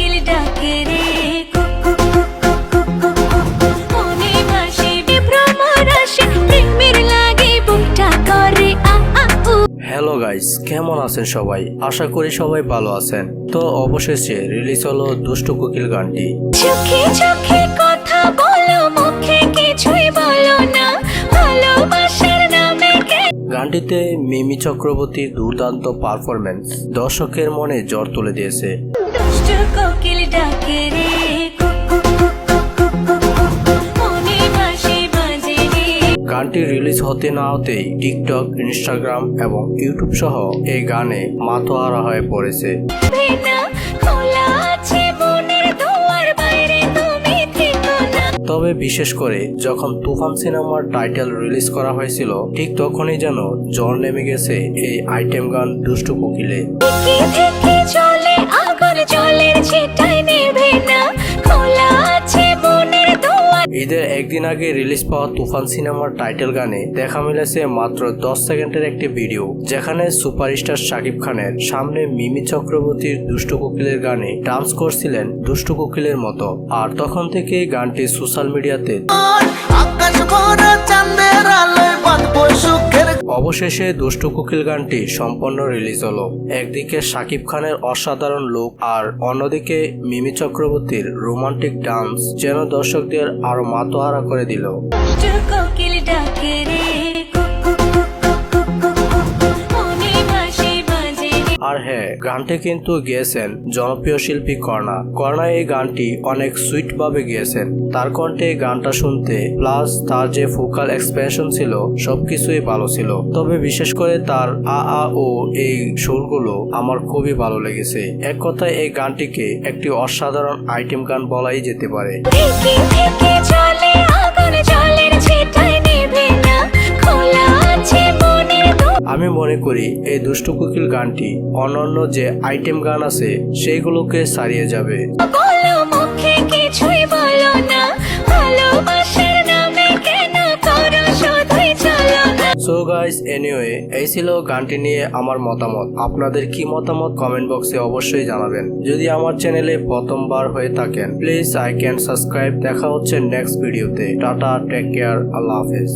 কোকিল ডাকে রে কুক কুক কুক কুক কুক কুক কুক। মনে ভাসে ভ্রমর আসে প্রেমের লাগে বুকটা করে আ আ উ। হ্যালো গাইস কেমন আছেন সবাই? আশা করি সবাই ভালো আছেন। তো অবশেষে রিলিজ হলো দুষ্টু কোকিল গানটি। চোখে চোখে কথা বলো গানটিতে মিমি চক্রবর্তীর দুর্দান্ত পারফরম্যান্স দর্শকের মনে জ্বর তুলে দিয়েছে। গানটি রিলিজ হতে না হতেই টিকটক ইনস্টাগ্রাম এবং ইউটিউব সহ এই গানে মাতোয়ারা হয়ে পড়েছে। তবে বিশেষ করে যখন তুফান সিনেমার টাইটেল রিলিজ করা হয়েছিল, ঠিক তখনই যেন জ্বর নেমে গেছে এই আইটেম গান দুষ্টু কোকিলে। ঈদের একদিন আগে রিলিজ পাওয়া তুফান সিনেমার টাইটেল গানে দেখা মিলেছে মাত্র দশ সেকেন্ডের একটি ভিডিও, যেখানে সুপারস্টার শাকিব খানের সামনে মিমি চক্রবর্তীর দুষ্ট কোকিলের গানে ডান্স করছিলেন দুষ্ট কোকিলের মতো। আর তখন থেকে গানটি সোশ্যাল মিডিয়াতে আকাশ ভরা চাঁদের আলোয় বাঁধবো সুখের অবশেষে দুষ্টু কোকিল গানটি সম্পন্ন রিলিজ হলো। একদিকে শাকিব খানের অসাধারণ লুক আর অন্যদিকে মিমি চক্রবর্তীর রোমান্টিক ডান্স যেন দর্শকদের আরও মাতোহারা করে দিল। গানটি কিন্তু গেয়েছেন জনপ্রিয় শিল্পী কর্ণা। কর্ণা এই গানটি অনেক সুইট ভাবে গিয়েছেন। তার কণ্ঠে এই গানটা শুনতে, প্লাস তার যে ফোকাল এক্সপ্রেশন ছিল, সবকিছুই ভালো ছিল। তবে বিশেষ করে তার আ আ, ও এই সুরগুলো আমার খুবই ভালো লেগেছে। এক কথায় এই গানটিকে একটি অসাধারণ আইটেম গান বলাই যেতে পারে। আমি মনে করি এই দুষ্টু কোকিল গানটি অন্যান্য যে আইটেম গান আছে সেইগুলোকে ছাড়িয়ে যাবে। বলো কিছুই বলো না ভালোবাসার নামে কেন করো শুধুই চলো সো গাইস এনিওয়ে এই ছিল গানটি নিয়ে আমার মতামত। আপনাদের কি মতামত কমেন্ট বক্সে অবশ্যই জানাবেন। যদি আমার চ্যানেলে প্রথমবার হয়ে থাকেন প্লিজ আই ক্যান সাবস্ক্রাইব দেখা হচ্ছে নেক্সট ভিডিওতে টাটা টেক কেয়ার আল্লাহ হাফেজ।